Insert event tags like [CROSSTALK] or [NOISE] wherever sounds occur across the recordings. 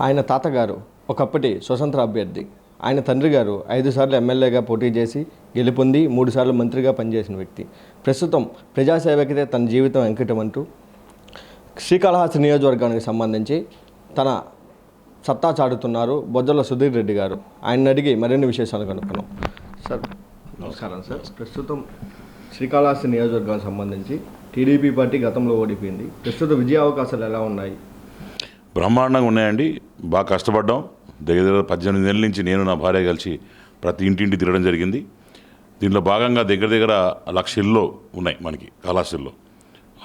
ఆయన తాతగారు ఒకప్పటి స్వతంత్ర అభ్యర్థి. ఆయన తండ్రి గారు ఐదు సార్లు ఎమ్మెల్యేగా పోటీ చేసి గెలుపొంది మూడుసార్లు మంత్రిగా పనిచేసిన వ్యక్తి. ప్రస్తుతం ప్రజాసేవకితే తన జీవితం అంకితం అంటూ శ్రీకాళహస్తి నియోజకవర్గానికి సంబంధించి తన సత్తా చాటుతున్నారు బొజ్జల సుధీర్ రెడ్డి గారు. ఆయన అడిగి మరిన్ని విశేషాలు కనుక్కున్నాం సార్ నమస్కారం సార్. ప్రస్తుతం శ్రీకాళహస్తి నియోజకవర్గానికి సంబంధించి టీడీపీ పార్టీ గతంలో ఓడిపోయింది. ప్రస్తుత విజయ అవకాశాలు ఎలా ఉన్నాయి? బ్రహ్మాండంగా ఉన్నాయండి. బాగా కష్టపడ్డాం. దగ్గర దగ్గర పద్దెనిమిది నెలల నుంచి నేను నా భార్య కలిసి ప్రతి ఇంటింటి తిరగడం జరిగింది. దీంట్లో భాగంగా దగ్గర దగ్గర లక్ష ఇళ్ళు ఉన్నాయి మనకి కళాశిల్లో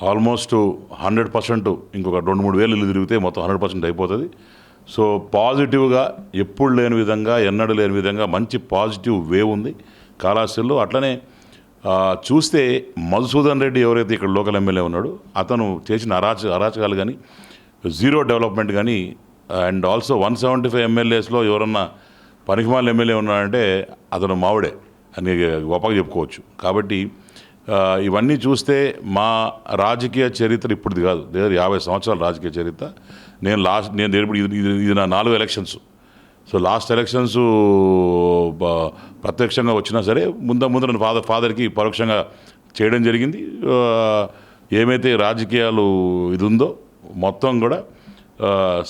ఆల్మోస్ట్ హండ్రెడ్ పర్సెంట్ ఇంకొక రెండు మూడు వేలు ఇల్లు తిరిగితే మొత్తం హండ్రెడ్ పర్సెంట్ అయిపోతుంది. సో పాజిటివ్గా ఎప్పుడు లేని విధంగా ఎన్నడూ లేని విధంగా మంచి పాజిటివ్ వేవ్ ఉంది. కళాశాలలో అట్లనే చూస్తే మధుసూదన్ రెడ్డి ఎవరైతే ఇక్కడ లోకల్ ఎమ్మెల్యే ఉన్నాడో అతను చేసిన అరాచ అరాచకాలు కానీ జీరో డెవలప్మెంట్ కానీ and also one seventy five ఎమ్మెల్యేస్లో ఎవరన్నా పనికిమాల ఎమ్మెల్యే ఉన్నాడంటే అతను మావిడే అని గొప్పగా చెప్పుకోవచ్చు. కాబట్టి ఇవన్నీ చూస్తే మా రాజకీయ చరిత్ర ఇప్పుడుది కాదు. దగ్గర యాభై సంవత్సరాల రాజకీయ చరిత్ర. నేను లాస్ట్ నేను ఇది ఇది- నా నాలుగు ఎలక్షన్స్. సో లాస్ట్ ఎలక్షన్స్ ప్రత్యక్షంగా వచ్చినా సరే ముంద ముందు నేను ఫాదర్ ఫాదర్కి పరోక్షంగా చేయడం జరిగింది. ఏమైతే రాజకీయాలు ఇది ఉందో మొత్తం కూడా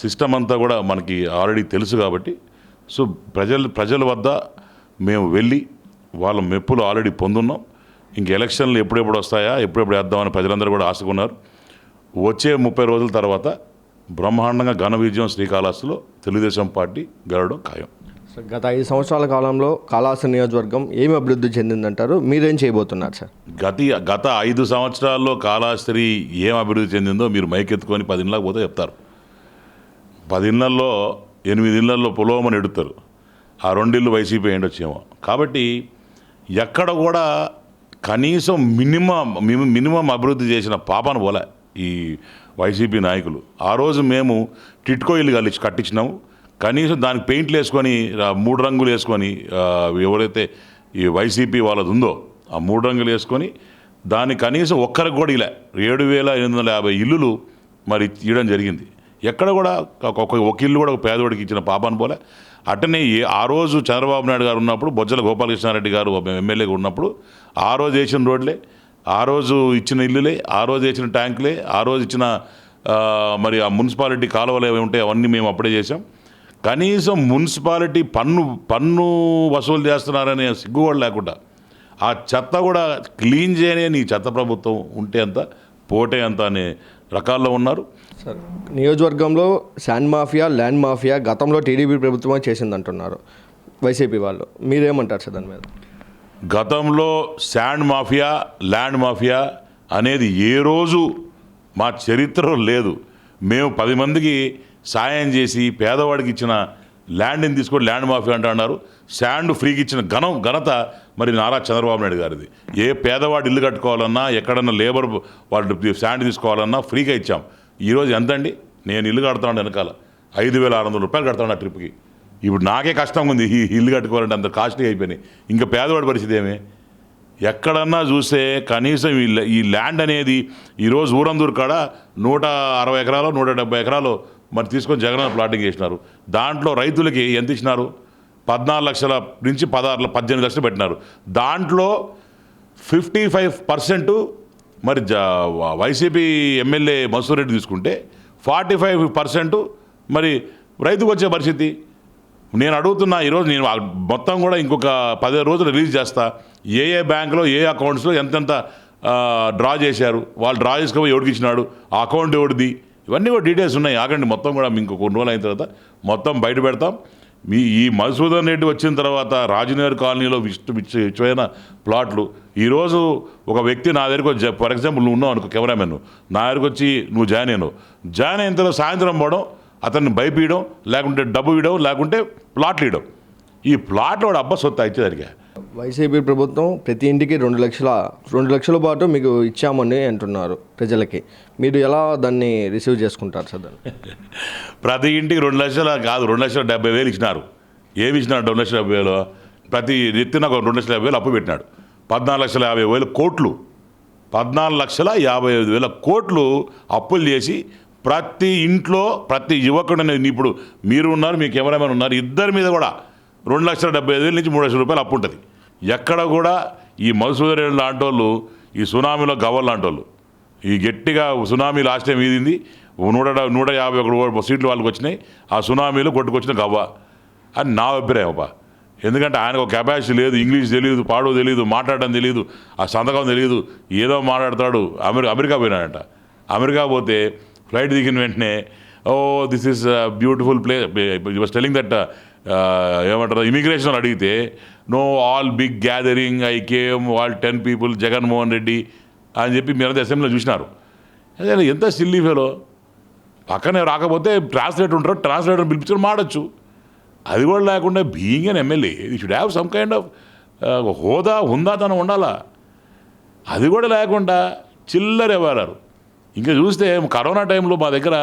సిస్టమ్ అంతా కూడా మనకి ఆల్రెడీ తెలుసు కాబట్టి సో ప్రజలు ప్రజల వద్ద మేము వెళ్ళి వాళ్ళ మెప్పులు ఆల్రెడీ పొందున్నాం. ఇంక ఎలక్షన్లు ఎప్పుడెప్పుడు వస్తాయా ఎప్పుడెప్పుడు వేద్దామని ప్రజలందరూ కూడా ఆశకున్నారు. వచ్చే ముప్పై రోజుల తర్వాత బ్రహ్మాండంగా ఘన విజయం శ్రీకాళహస్తిలో తెలుగుదేశం పార్టీ గెలవడం ఖాయం. సార్ గత ఐదు సంవత్సరాల కాలంలో కాళాస్తి నియోజకవర్గం ఏమి అభివృద్ధి చెందిందంటారు? మీరేం చేయబోతున్నారు సార్? గతి గత ఐదు సంవత్సరాల్లో కాళహస్తి ఏం అభివృద్ధి చెందిందో మీరు మైకెత్తుకొని పది ఇళ్ళకి పోతే చెప్తారు. పది ఇళ్ళల్లో ఎనిమిది ఇళ్ళల్లో ఎడుతారు. ఆ రెండిళ్ళు వైసీపీ ఏండొచ్చేమో కాబట్టి ఎక్కడ కూడా కనీసం మినిమం మినిమం మినిమం అభివృద్ధి చేసిన పాపను పోలే ఈ వైసీపీ నాయకులు. ఆ రోజు మేము టిట్కో ఇల్లు కలిసి కట్టించినాము. కనీసం దానికి పెయింట్లు వేసుకొని మూడు రంగులు వేసుకొని ఎవరైతే ఈ వైసీపీ వాళ్ళది ఉందో ఆ మూడు రంగులు వేసుకొని దాన్ని కనీసం ఒక్కరికి కూడా ఇలా ఏడు వేల ఎనిమిది వందల యాభై ఇల్లులు మరి ఇవ్వడం జరిగింది. ఎక్కడ కూడా ఒక ఒక ఇల్లు కూడా ఒక పేదవాడికి ఇచ్చిన పాపాను పోలే. అట్టనే ఏ- ఆ రోజు చంద్రబాబు నాయుడు గారు ఉన్నప్పుడు బొజ్జల గోపాలకృష్ణారెడ్డి గారు ఒక ఎమ్మెల్యేగా ఉన్నప్పుడు ఆ రోజు వేసిన రోడ్లే ఆ రోజు ఇచ్చిన ఇల్లులే ఆ రోజు వేసిన ట్యాంకులే ఆ రోజు ఇచ్చిన మరి ఆ మున్సిపాలిటీ కాలువలు ఏమి ఉంటాయి అవన్నీ మేము అప్పుడే చేసాం కనీసం మున్సిపాలిటీ పన్ను పన్ను వసూలు చేస్తున్నారనే సిగ్గు కూడా లేకుండా ఆ చెత్త కూడా క్లీన్ చేయనే నీ చెత్త ప్రభుత్వం ఉంటే అంత పోటే అంత అనే రకాల్లో ఉన్నారు. సార్ నియోజకవర్గంలో శాండ్ మాఫియా ల్యాండ్ మాఫియా గతంలో టీడీపీ ప్రభుత్వమే చేసిందంటున్నారు వైసీపీ వాళ్ళు. మీరేమంటారు సార్ దాని మీద? గతంలో శాండ్ మాఫియా ల్యాండ్ మాఫియా అనేది ఏ రోజు మా చరిత్రలో లేదు. మేము పది మందికి సాయం చేసి పేదవాడికి ఇచ్చిన ల్యాండ్ని తీసుకొని ల్యాండ్ మాఫీ అంటున్నారు శాండ్ ఫ్రీకి ఇచ్చిన ఘనం ఘనత మరి నారా చంద్రబాబు నాయుడు గారిది. ఏ పేదవాడు ఇల్లు కట్టుకోవాలన్నా ఎక్కడన్నా లేబర్ వాళ్ళు శాండ్ తీసుకోవాలన్నా ఫ్రీగా ఇచ్చాం. ఈరోజు ఎంత అండి నేను ఇల్లు కడతాను వెనకాల. ఐదు వేల ఆరు వందల రూపాయలు కడతాను ఆ ట్రిప్కి. ఇప్పుడు నాకే కష్టంగా ఉంది. ఈ ఇల్లు కట్టుకోవాలంటే అంత కాస్ట్లీ అయిపోయినాయి. ఇంకా పేదవాడి పరిస్థితి ఏమి? ఎక్కడన్నా చూస్తే కనీసం ఈ ఈ ల్యాండ్ అనేది ఈరోజు ఊరందూరు కాడ నూట అరవై ఎకరాలు నూట డెబ్బై ఎకరాలు మరి తీసుకొని జగన్ ప్లాటింగ్ చేసినారు. దాంట్లో రైతులకి ఎంత ఇచ్చినారు? పద్నాలుగు లక్షల నుంచి పదహారు పద్దెనిమిది లక్షలు పెట్టినారు. దాంట్లో ఫిఫ్టీ ఫైవ్ పర్సెంట్ మరి జ వైసీపీ ఎమ్మెల్యే మసూర్ రెడ్డి తీసుకుంటే ఫార్టీ ఫైవ్ పర్సెంట్ మరి రైతుకు వచ్చే పరిస్థితి. నేను అడుగుతున్నా ఈరోజు నేను మొత్తం కూడా ఇంకొక పదిహేను రోజులు రిలీజ్ చేస్తా. ఏ ఏ బ్యాంకులో ఏ అకౌంట్స్లో ఎంతెంత డ్రా చేశారు? వాళ్ళు డ్రా చేసుకోపోయి ఎవడికి ఇచ్చినాడు? ఆ అకౌంట్ ఎవడిది? ఇవన్నీ కూడా డీటెయిల్స్ ఉన్నాయి. ఆగండి మొత్తం కూడా మీకు కొన్ని రోజులు అయిన తర్వాత మొత్తం బయట పెడతాం. మీ ఈ మధుసూదన్ రెడ్డి వచ్చిన తర్వాత రాజనగర్ కాలనీలో విష్ణు విచ్చువైన ప్లాట్లు. ఈరోజు ఒక వ్యక్తి నా దగ్గరకు వచ్చి ఫర్ ఎగ్జాంపుల్ నువ్వు ఉన్నావు అనుకో కెమెరామెన్ నా దగ్గరకు వచ్చి నువ్వు జాయిన్ అయినావు. జాయిన్ అయిన తర్వాత సాయంత్రం పోవడం అతన్ని భయపీయడం లేకుంటే డబ్బు ఇవ్వడం లేకుంటే ప్లాట్లు ఇవ్వడం. ఈ ప్లాట్లు వాడు అబ్బా సొత్తు ఇచ్చేదానికి వైసీపీ ప్రభుత్వం ప్రతి ఇంటికి రెండు లక్షల రెండు లక్షల పాటు మీకు ఇచ్చామని అంటున్నారు ప్రజలకి. మీరు ఎలా దాన్ని రిసీవ్ చేసుకుంటారు సార్ దాన్ని? ప్రతి ఇంటికి రెండు లక్షల కాదు రెండు లక్షల డెబ్బై వేలు ఇచ్చినారు. ఏమి ఇచ్చినారు రెండు లక్షల డెబ్బై వేలు? ప్రతి ఎత్తిన ఒక రెండు లక్షల యాభై వేలు అప్పు పెట్టినాడు. పద్నాలుగు లక్షల యాభై వేల కోట్లు. పద్నాలుగు లక్షల యాభై ఐదు వేల కోట్లు అప్పులు చేసి ప్రతి ఇంట్లో ప్రతి యువకుడు అనేది ఇప్పుడు మీరు ఉన్నారు మీ కెమెరామెన్ ఉన్నారు ఇద్దరి మీద కూడా రెండు లక్షల డెబ్బై ఐదు వేల నుంచి మూడు లక్షల రూపాయలు అప్పు ఉంటుంది. ఎక్కడ కూడా ఈ మధుసూదరుడు లాంటి వాళ్ళు ఈ సునామీలో గవ్వలు లాంటి వాళ్ళు ఈ గట్టిగా సునామీ లాస్ట్ టైం ఈదింది నూట నూట యాభై ఒకటి సీట్లు వాళ్ళకి వచ్చినాయి ఆ సునామీలో కొట్టుకొచ్చిన గవ్వ. అని నా అభిప్రాయం అబ్బా. ఎందుకంటే ఆయనకు ఒక కెపాసిటీ లేదు ఇంగ్లీష్ తెలియదు పాడు తెలియదు మాట్లాడడం తెలియదు ఆ సంతకం తెలియదు ఏదో మాట్లాడతాడు అమెరికా అమెరికా పోయినాడంట. అమెరికా పోతే ఫ్లైట్ దిగిన వెంటనే ఓ this is beautiful play was telling that ఏమంటారు? ఇమిగ్రేషన్ అడిగితే no all big gathering I came all ten people Jaganmohan Reddy అని చెప్పి మీరంతా అసెంబ్లీలో చూసినారు. అదే ఎంత సిల్లీ ఫెలో పక్కనే రాకపోతే ట్రాన్స్లేటర్ ఉంటారు ట్రాన్స్లేటర్ పిలిపించుకొని మాడచ్చు అది కూడా లేకుండా being an MLA you should have some kind of హోదా హుందాతనం ఉండాలా? అది కూడా లేకుండా చిల్లర ఇవ్వరారు ఇంకా చూస్తే కరోనా టైంలో మా దగ్గర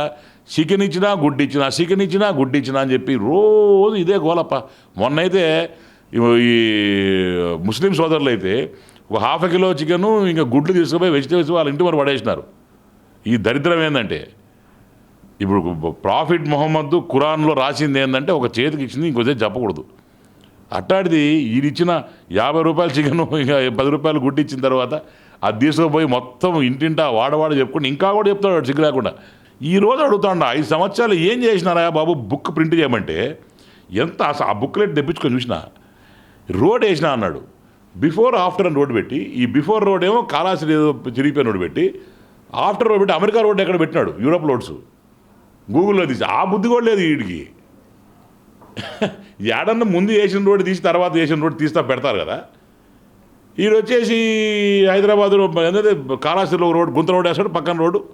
చికెన్ ఇచ్చినా గుడ్డు చికెన్ ఇచ్చినా గుడ్డిచ్చినా అని చెప్పి రోజు ఇదే గోలప్ప. మొన్నైతే ఈ- ఈ ముస్లిం సోదరులు అయితే ఒక హాఫ్ కిలో చికెను ఇంకా గుడ్లు తీసుకుపోయి వెజిటేబుల్స్ వాళ్ళ ఇంటి మరి పడేసినారు. ఈ దరిద్రం ఏంటంటే ఇప్పుడు ప్రాఫిట్ మొహమ్మద్ ఖురాన్లో రాసింది ఏంటంటే ఒక చేతికి ఇచ్చింది ఇంకో చెప్పకూడదు. అట్టాడిది ఈయనిచ్చిన యాభై రూపాయల చికెన్ ఇంకా పది రూపాయలు గుడ్డి ఇచ్చిన తర్వాత అది తీసుకుపోయి మొత్తం ఇంటింటా వాడవాడ చెప్పుకుంటే ఇంకా కూడా చెప్తాడు వాడు సిగ్గు లేకుండా. ఈ రోజు అడుగుతాడు ఐదు సంవత్సరాలు ఏం చేసినారా బాబు బుక్ ప్రింట్ చేయమంటే? ఎంత ఆ బుక్లెట్ తెప్పించుకొని చూసిన రోడ్ వేసినా అన్నాడు. బిఫోర్ ఆఫ్టర్ అని రోడ్ పెట్టి ఈ బిఫోర్ రోడ్ ఏమో కాలాసిరి ఏదో చిరిగిపోయిన రోడ్ పెట్టి ఆఫ్టర్ రోడ్ పెట్టి అమెరికా రోడ్ ఎక్కడ పెట్టినాడు? Europe roads. గూగుల్లో తీసి ఆ బుద్ధి కూడా లేదు వీడికి. [LAUGHS] ఏడన్నా ముందు వేసిన రోడ్డు తీసి తర్వాత వేసిన రోడ్ తీస్తా పెడతారు కదా. ఈడు వచ్చేసి హైదరాబాద్ ఏంటంటే కాళాశ్రీలో రోడ్ గుంత రోడ్ వేస్తాడు పక్కన రోడ్డు.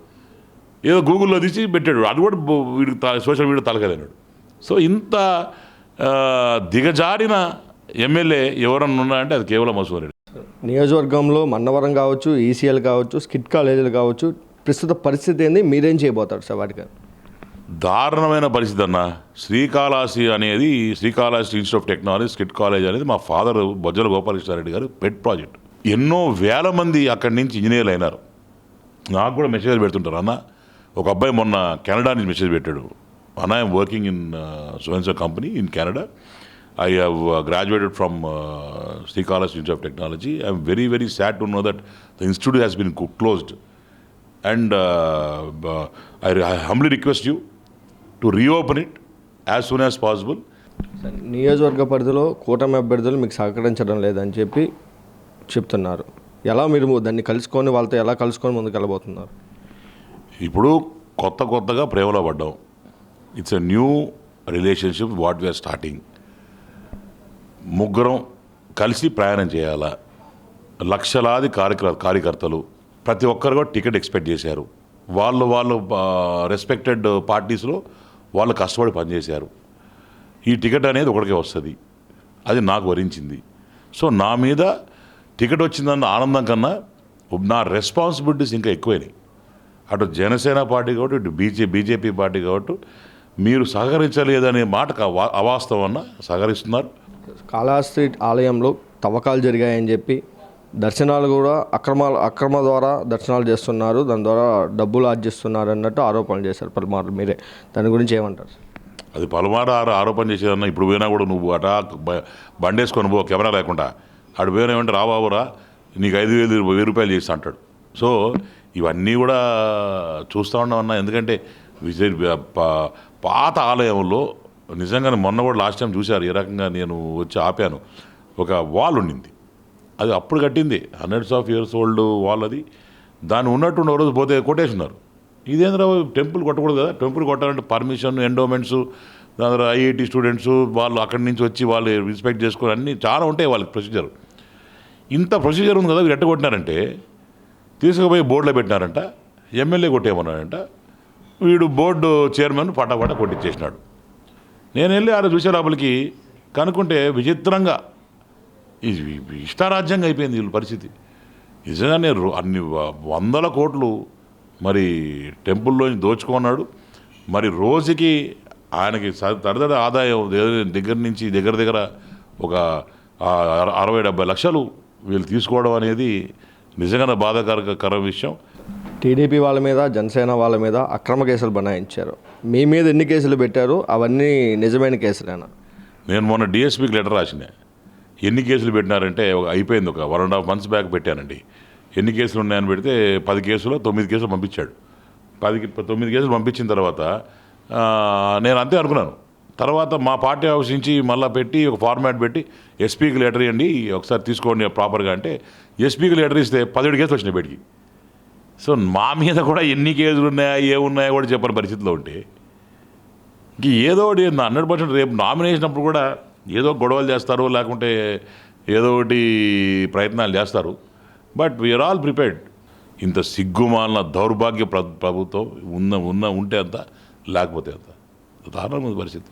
ఏదో గూగుల్లో తీసి పెట్టాడు. అది కూడా వీడికి సోషల్ మీడియా తలకలేనాడు సో ఇంత దిగజారిన ఎమ్మెల్యే ఎవరన్నా ఉన్నారంటే అది కేవలం మసూరెడ్డి నియోజకవర్గంలో మన్నవరం కావచ్చు ఈసీఎల్ కావచ్చు స్కిట్ కాలేజీలు కావచ్చు ప్రస్తుత పరిస్థితి ఏంది? మీరేం చేయబోతారు సార్ వాటికి? దారుణమైన పరిస్థితి అన్న. శ్రీకాళహస్తి అనేది Srikalahasti institute of technology SKIT college అనేది మా ఫాదర్ బొజ్జల గోపాలకృష్ణారెడ్డి గారు పెట్ ప్రాజెక్ట్. ఎన్నో వేల మంది అక్కడి నుంచి ఇంజనీర్లు అయినారు. నాకు కూడా మెసేజ్ పెడుతుంటారు. అన్న ఒక అబ్బాయి మొన్న కెనడా నుంచి మెసేజ్ పెట్టాడు. An I'm working in so and so company in Canada I have graduated from Srikalahasti institute of technology I'm very very sad to know that the institute has been closed and I humbly request you to reopen it as soon as possible నియోజకవర్గ పరిధిలో కూటమి అభ్యర్థులు మీకు సహకరించడం లేదని చెప్పి చెప్తున్నారు. ఎలా మీరు దాన్ని కలుసుకొని వాళ్ళతో ఎలా కలుసుకొని ముందుకు వెళ్ళబోతున్నారు ఇప్పుడు కొత్త కొత్తగా ప్రేమలో పడ్డాం it's a new relationship what we're starting ముగ్గురం కలిసి ప్రయాణం చేయాలా? లక్షలాది కార్యకర్ కార్యకర్తలు ప్రతి ఒక్కరు కూడా టికెట్ ఎక్స్పెక్ట్ చేశారు. వాళ్ళు వాళ్ళు రెస్పెక్టెడ్ పార్టీస్లో వాళ్ళు కష్టపడి పనిచేశారు. ఈ టికెట్ అనేది ఒకరికే వస్తుంది. అది నాకు వరించింది. సో నా మీద టికెట్ వచ్చిందన్న ఆనందం కన్నా నా రెస్పాన్సిబిలిటీస్ ఇంకా ఎక్కువైనాయి. అటు జనసేన పార్టీ కాబట్టి ఇటు బీజే బీజేపీ పార్టీ కాబట్టి మీరు సహకరించలేదనే మాట కా- వా- అవాస్తవం అన్న సహకరిస్తున్నారు? కాళహస్తి ఆలయంలో తవ్వకాలు జరిగాయని చెప్పి దర్శనాలు కూడా అక్రమాలు అక్రమ ద్వారా దర్శనాలు చేస్తున్నారు. దాని ద్వారా డబ్బులు ఆర్జిస్తున్నారు అన్నట్టు ఆరోపణలు చేశారు పలుమార్లు. మీరే దాని గురించి ఏమంటారు? అది పలుమారు ఆరో ఆరోపణ చేసేదన్న ఇప్పుడు పోయినా కూడా నువ్వు అట బండేసుకొని పో కెమెరా లేకుండా. ఆడు పోయినా ఏమంటే రా బాబురా నీకు ఐదు వేలు వెయ్యి రూపాయలు చేస్తా అంటాడు. సో ఇవన్నీ కూడా చూస్తూ ఉన్నామన్నా ఎందుకంటే విజయ పాత ఆలయంలో నిజంగానే మొన్న కూడా లాస్ట్ టైం చూశారు ఈ రకంగా నేను వచ్చి ఆపాను. ఒక వాల్ ఉండింది. అది అప్పుడు కట్టింది. Hundreds of years old wall అది. దాన్ని ఉన్నట్టుండి ఒక రోజు పోతే కొట్టేస్తున్నారు. ఇదేంద్రా టెంపుల్ కొట్టకూడదు కదా? టెంపుల్ కొట్టాలంటే పర్మిషన్ ఎండోమెంట్స్ దాని తర్వాత ఐఐటి స్టూడెంట్స్ వాళ్ళు అక్కడి నుంచి వచ్చి వాళ్ళు ఇన్స్పెక్ట్ చేసుకుని అన్నీ చాలా ఉంటాయి వాళ్ళకి ప్రొసీజర్. ఇంత ప్రొసీజర్ ఉంది కదా వీరు ఎట్టగొట్టినారంటే తీసుకుపోయి బోర్డులో పెట్టినారంట. ఎమ్మెల్యే కొట్టేయమన్నాడంట. వీడు బోర్డు చైర్మన్ పటాపట కొట్టించేసినాడు నేను వెళ్ళి ఆడ చూసే లోపలికి కనుక్కుంటే విచిత్రంగా ఇష్టారాజ్యంగా అయిపోయింది వీళ్ళ పరిస్థితి. నిజంగానే అన్ని వందల కోట్లు మరి టెంపుల్లోని దోచుకున్నాడు. మరి రోజుకి ఆయనకి తరదడ ఆదాయం దగ్గర- నుంచి దగ్గర దగ్గర ఒక అరవై డెబ్బై లక్షలు వీళ్ళు తీసుకోవడం అనేది నిజంగా బాధాకరకర విషయం. టీడీపీ వాళ్ళ మీద జనసేన వాళ్ళ మీద అక్రమ కేసులు బనాయించారు. మీ మీద ఎన్ని కేసులు పెట్టారు? అవన్నీ నిజమైన కేసులేనా? నేను మొన్న డిఎస్పీకి లెటర్ రాసిన. ఎన్ని కేసులు పెట్టినారంటే ఒక అయిపోయింది ఒక one and half months back పెట్టానండి. ఎన్ని కేసులు ఉన్నాయని పెడితే పది కేసులు తొమ్మిది కేసులు పంపించాడు. పది తొమ్మిది కేసులు పంపించిన తర్వాత నేను అంతే అనుకున్నాను. తర్వాత మా పార్టీ హౌస్ నుంచి మళ్ళీ పెట్టి ఒక ఫార్మాట్ పెట్టి ఎస్పీకి లెటర్ ఇవ్వండి ఒకసారి తీసుకోండి ప్రాపర్గా అంటే ఎస్పీకి లెటర్ ఇస్తే పదిహేడు కేసులు వచ్చినాయి బయటికి. సో మా మీద కూడా ఎన్ని కేసులు ఉన్నాయా ఏమున్నాయో ఉన్నాయో కూడా చెప్పని పరిస్థితిలో ఉంటే ఇంక ఏదో ఒకటి హండ్రెడ్ పర్సెంట్ రేపు నామినేషన్ అప్పుడు కూడా ఏదో గొడవలు చేస్తారు లేకుంటే ఏదో ఒకటి ప్రయత్నాలు చేస్తారు. బట్ వీఆర్ ఆల్ ప్రిపేర్డ్ ఇంత సిగ్గుమాలిన దౌర్భాగ్య ప్ర ప్రభుత్వం ఉన్న ఉన్న ఉంటే అంత లేకపోతే అంత. దారుణమైన పరిస్థితి.